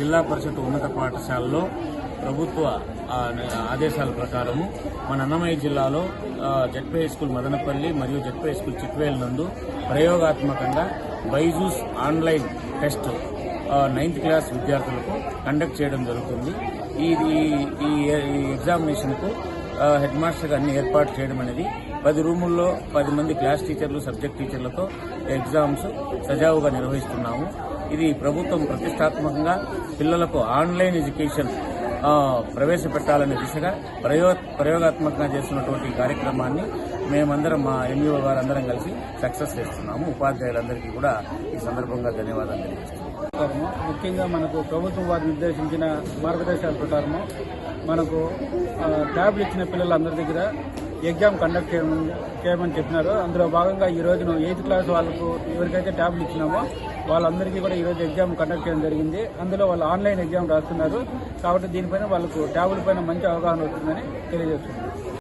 జిల్లా పరిషత్ ఉన్నత పాఠశాలలో ప్రభుత్వ ఆదేశాల ప్రకారము మన అన్నమయ్య జిల్లాలో జడ్పే స్కూల్ మదనపల్లి మరియు జడ్పే స్కూల్ చిట్వేల్ నందు ప్రయోగాత్మకంగా Byju's online test ninth class విద్యార్థులకు కండక్ట్ చేయడం జరుగుతుంది. ఈ ఈ- ఈ ఎగ్జామినేషన్కు హెడ్ మాస్టర్ గారిని ఏర్పాటు చేయడం అనేది పది రూముల్లో పది మంది క్లాస్ టీచర్లు సబ్జెక్ట్ టీచర్లతో ఎగ్జామ్స్ సజావుగా నిర్వహిస్తున్నాము. ఇది ప్రభుత్వం ప్రతిష్టాత్మకంగా పిల్లలకు ఆన్లైన్ ఎడ్యుకేషన్ ప్రవేశపెట్టాలనే దిశగా ప్రయో ప్రయోగాత్మకంగా చేస్తున్నటువంటి కార్యక్రమాన్ని మేమందరం మా ఎంఈఓ అందరం కలిసి సక్సెస్ చేస్తున్నాము. ఉపాధ్యాయులందరికీ కూడా ఈ సందర్భంగా ధన్యవాదాలు తెలియజేస్తున్నాము. ముఖ్యంగా మనకు ప్రభుత్వం వారు నిర్దేశించిన మార్గదర్శకాల ప్రకారము మనకు ట్యాబ్లు ఇచ్చిన పిల్లలందరి దగ్గర ఎగ్జామ్ కండక్ట్ చేయమని చేయమని చెప్పినారు. అందులో భాగంగా ఈ రోజున ఎయిత్ క్లాస్ వాళ్ళకు ఎవరికైతే ట్యాబ్లు ఇచ్చినామో వాళ్ళందరికీ కూడా ఈ రోజు ఎగ్జామ్ కండక్ట్ చేయడం జరిగింది. అందులో వాళ్ళు ఆన్లైన్ ఎగ్జామ్ రాస్తున్నారు. కాబట్టి దీనిపైన వాళ్ళకు ట్యాబ్ల పైన మంచి అవగాహన వస్తుందని తెలియజేస్తున్నారు